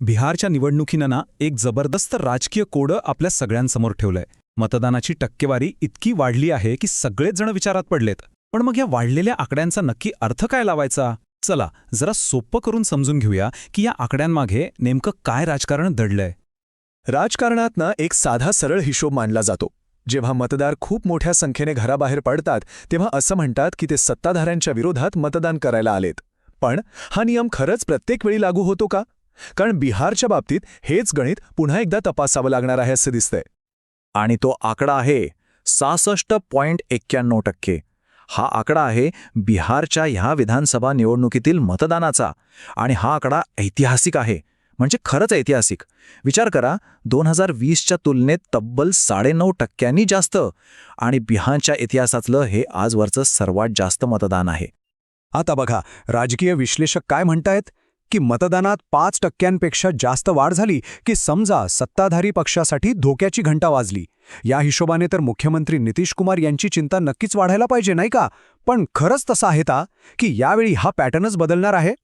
बिहारच्या निवडणुकीनं ना एक जबरदस्त राजकीय कोडं आपल्या सगळ्यांसमोर ठेवलंय. मतदानाची टक्केवारी इतकी वाढली आहे की सगळेच जण विचारात पडलेत. पण मग या वाढलेल्या आकड्यांचा नक्की अर्थ काय लावायचा? चला जरा सोपं करून समजून घेऊया की या आकड्यांमागे नेमकं काय राजकारण दडलंय. राजकारणात ना एक साधा सरळ हिशोब मानला जातो. जेव्हा मतदार खूप मोठ्या संख्येने घराबाहेर पडतात तेव्हा असं म्हणतात की ते सत्ताधाऱ्यांच्या विरोधात मतदान करायला आलेत. पण हा नियम खरंच प्रत्येक वेळी लागू होतो का? कारण बिहारच्या बाबतीत हेच गणित पुन्हा एकदा तपासावं लागणार आहे असं दिसतंय. आणि तो आकडा आहे सहासष्ट पॉईंट एक्क्याण्णव टक्के. हा आकडा आहे बिहारच्या ह्या विधानसभा निवडणुकीतील मतदानाचा. आणि हा आकडा ऐतिहासिक आहे. म्हणजे खरंच ऐतिहासिक. विचार करा दोन हजार वीसच्या तुलनेत तब्बल साडेनऊ टक्क्यांनी जास्त. आणि बिहारच्या इतिहासातलं हे आजवरचं सर्वात जास्त मतदान आहे. आता बघा राजकीय विश्लेषक काय म्हणतायत? की मतदानात पाच टक्क्यांपेक्षा जास्त वाढ झाली की समजा सत्ताधारी पक्षासाठी धोक्याची घंटा वाजली. या हिशोबाने तर मुख्यमंत्री नितीश कुमार यांची चिंता नक्कीच वाढायला पाहिजे नाही का? पण खरंच तसं आहे का की यावेळी हा पॅटर्नच बदलणार आहे?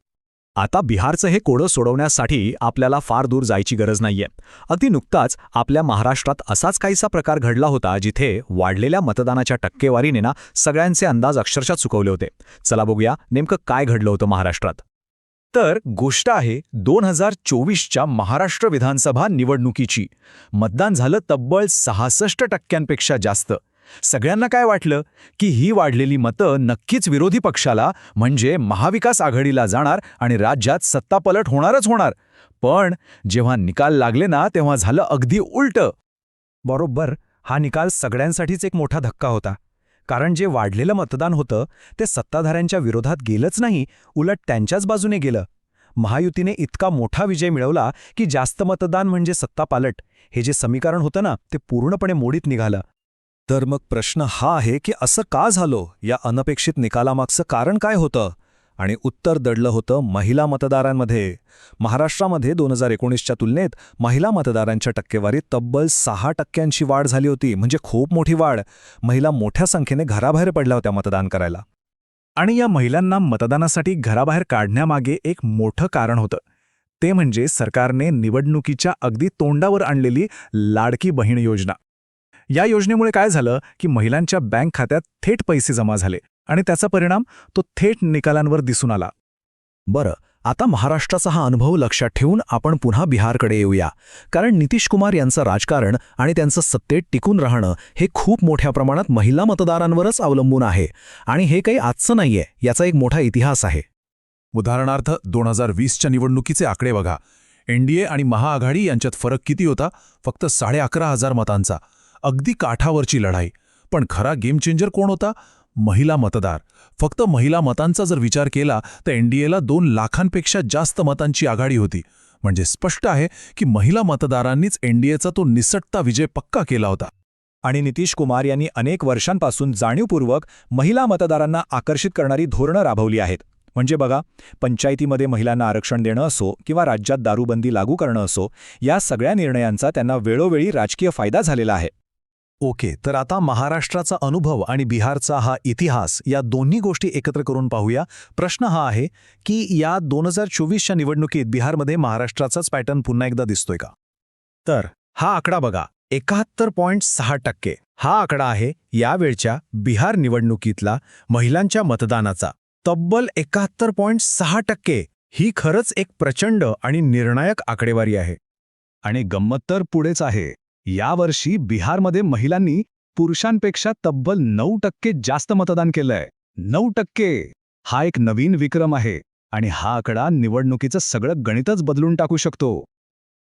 आता बिहारचं हे कोडं सोडवण्यासाठी आपल्याला फार दूर जायची गरज नाहीये. अगदी नुकताच आपल्या महाराष्ट्रात असाच काहीसा प्रकार घडला होता जिथे वाढलेल्या मतदानाच्या टक्केवारीने ना सगळ्यांचे अंदाज अक्षरशः चुकवले होते. चला बघूया नेमकं काय घडलं होतं महाराष्ट्रात. तर गोष्ट आहे दोन हजार चोवीसच्या महाराष्ट्र विधानसभा निवडणुकीची. मतदान झालं तब्बल सहासष्ट टक्क्यांपेक्षा जास्त. सगळ्यांना काय वाटलं? की ही वाढलेली मतं नक्कीच विरोधी पक्षाला म्हणजे महाविकास आघाडीला जाणार आणि राज्यात सत्तापलट होणारच होणार. पण जेव्हा निकाल लागले ना तेव्हा झालं अगदी उलटं. बरोबर हा निकाल सगळ्यांसाठीच एक मोठा धक्का होता. कारण जे वाढलेलं मतदान होतं ते सत्ताधाऱ्यांच्या विरोधात गेलंच नाही उलट त्यांच्याच बाजूने गेलं. महायुतीने इतका मोठा विजय मिळवला की जास्त मतदान म्हणजे सत्तापालट हे जे समीकरण होतं ना ते पूर्णपणे मोडीत निघालं. तर मग प्रश्न हा आहे की असं का झालो? या अनपेक्षित निकालामागचं कारण काय होतं? आणि उत्तर दडलं होतं महिला मतदारांमध्ये. महाराष्ट्रामध्ये दोन हजार एकोणीसच्या तुलनेत महिला मतदारांच्या टक्केवारीत तब्बल सहा टक्क्यांची वाढ झाली होती म्हणजे खूप मोठी वाढ. महिला मोठ्या संख्येने घराबाहेर पडल्या होत्या मतदान करायला. आणि या महिलांना मतदानासाठी घराबाहेर काढण्यामागे एक मोठं कारण होतं. ते म्हणजे सरकारने निवडणुकीच्या अगदी तोंडावर आणलेली लाडकी बहीण योजना. या योजनेमुळे काय झालं की महिलांच्या बँक खात्यात थेट पैसे जमा झाले. आणि त्याचा परिणाम तो थेट निकालांवर दिसून आला. बरं आता महाराष्ट्राचा हा अनुभव लक्षात ठेवून आपण पुन्हा बिहारकडे येऊया. कारण नितीश कुमार यांचं राजकारण आणि त्यांचं सत्तेत टिकून राहणं हे खूप मोठ्या प्रमाणात महिला मतदारांवरच अवलंबून आहे. आणि हे काही आजचं नाहीये याचा एक मोठा इतिहास आहे. उदाहरणार्थ दोन हजार वीसच्या निवडणुकीचे आकडे बघा. एनडीए आणि महाआघाडी यांच्यात फरक किती होता? फक्त साडे अकरा हजार मतांचा. अगदी काठावरची लढाई. पण खरा गेम चेंजर कोण होता? महिला मतदार. फक्त महिला मतांचा जर विचार केला तर एनडीएला दोन लाखांपेक्षा जास्त मतांची आघाडी होती. म्हणजे स्पष्ट आहे की महिला मतदारांनीच एनडीएचा तो निसटता विजय पक्का केला होता. आणि नितीश कुमार यांनी अनेक वर्षांपासून जाणीवपूर्वक महिला मतदारांना आकर्षित करणारी धोरणं राबवली आहेत. म्हणजे बघा पंचायतीमध्ये महिलांना आरक्षण देणं असो किंवा राज्यात दारूबंदी लागू करणं असो या सगळ्या निर्णयांचा त्यांना वेळोवेळी राजकीय फायदा झालेला आहे. ओके तर आता महाराष्ट्राचा अनुभव आणि बिहारचा हा इतिहास या दोन्ही गोष्टी एकत्र करून पाहूया. प्रश्न हा आहे की या दोन हजार चोवीसच्या निवडणुकीत बिहारमध्ये महाराष्ट्राचाच पॅटर्न पुन्हा एकदा दिसतोय का? तर हा आकडा बघा एकाहत्तर पॉईंट सहा टक्के. हा आकडा आहे यावेळच्या बिहार निवडणुकीतला महिलांच्या मतदानाचा. तब्बल एकाहत्तर पॉईंट सहा टक्के ही खरंच एक प्रचंड आणि निर्णायक आकडेवारी आहे. आणि गंमत तर पुढेच आहे. यावर्षी बिहारमध्ये महिलांनी पुरुषांपेक्षा तब्बल नऊ टक्के जास्त मतदान केलंय. नऊ टक्के! हा एक नवीन विक्रम आहे आणि हा आकडा निवडणुकीचं सगळं गणितच बदलून टाकू शकतो.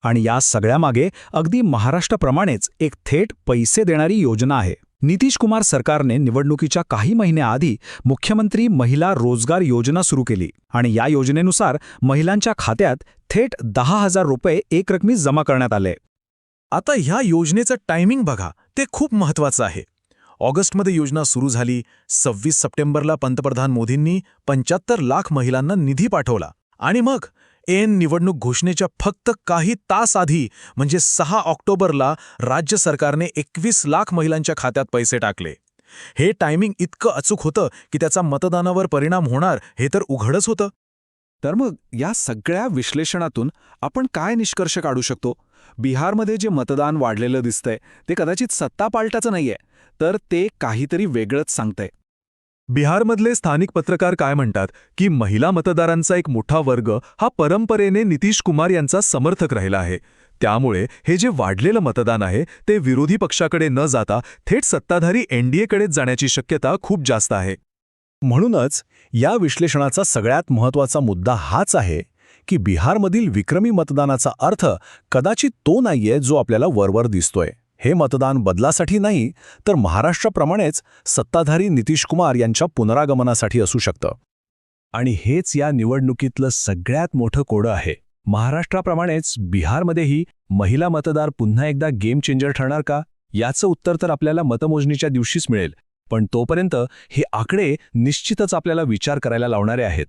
आणि या सगळ्यामागे अगदी महाराष्ट्राप्रमाणेच एक थेट पैसे देणारी योजना आहे. नितीश कुमार सरकारने निवडणुकीच्या काही महिन्याआधी मुख्यमंत्री महिला रोजगार योजना सुरू केली आणि या योजनेनुसार महिलांच्या खात्यात थेट दहा हजार रुपये एकरकमी जमा करण्यात आले. आता ह्या योजनेचं टायमिंग बघा. ते खूप महत्वाचं आहे. ऑगस्टमध्ये योजना सुरू झाली. सव्वीस सप्टेंबरला पंतप्रधान मोदींनी पंच्याहत्तर लाख महिलांना निधी पाठवला. आणि मग एन निवडणूक घोषणेच्या फक्त काही तास आधी म्हणजे सहा ऑक्टोबरला राज्य सरकारने एकवीस लाख महिलांच्या खात्यात पैसे टाकले. हे टायमिंग इतकं अचूक होतं की त्याचा मतदानावर परिणाम होणार हे तर उघडच होतं. तर मग या सगळ्या विश्लेषणातून आपण काय निष्कर्ष काढू शकतो? बिहारमध्ये जे मतदान वाढलेलं दिसतंय ते कदाचित सत्ता पालटाचं नाहीये तर ते काहीतरी वेगळंच सांगतंय. बिहारमधले स्थानिक पत्रकार काय म्हणतात? की महिला मतदारांचा एक मोठा वर्ग हा परंपरेने नितीश कुमार यांचा समर्थक राहिला आहे. त्यामुळे हे जे वाढलेलं मतदान आहे ते विरोधी पक्षाकडे न जाता थेट सत्ताधारी एनडीएकडेच जाण्याची शक्यता खूप जास्त आहे. म्हणूनच या विश्लेषणाचा सगळ्यात महत्त्वाचा मुद्दा हाच आहे की बिहारमधील विक्रमी मतदानाचा अर्थ कदाचित तो नाहीये जो आपल्याला वरवर दिसतोय. हे मतदान बदलासाठी नाही तर महाराष्ट्राप्रमाणेच सत्ताधारी नितीश कुमार यांच्या पुनरागमनासाठी असू शकतं. आणि हेच या निवडणुकीतलं सगळ्यात मोठं कोडं आहे. महाराष्ट्राप्रमाणेच बिहारमध्येही महिला मतदार पुन्हा एकदा गेम चेंजर ठरणार का? याचं उत्तर तर आपल्याला मतमोजणीच्या दिवशीच मिळेल. पण तोपर्यंत हे आकडे निश्चितच आपल्याला विचार करायला लावणारे आहेत.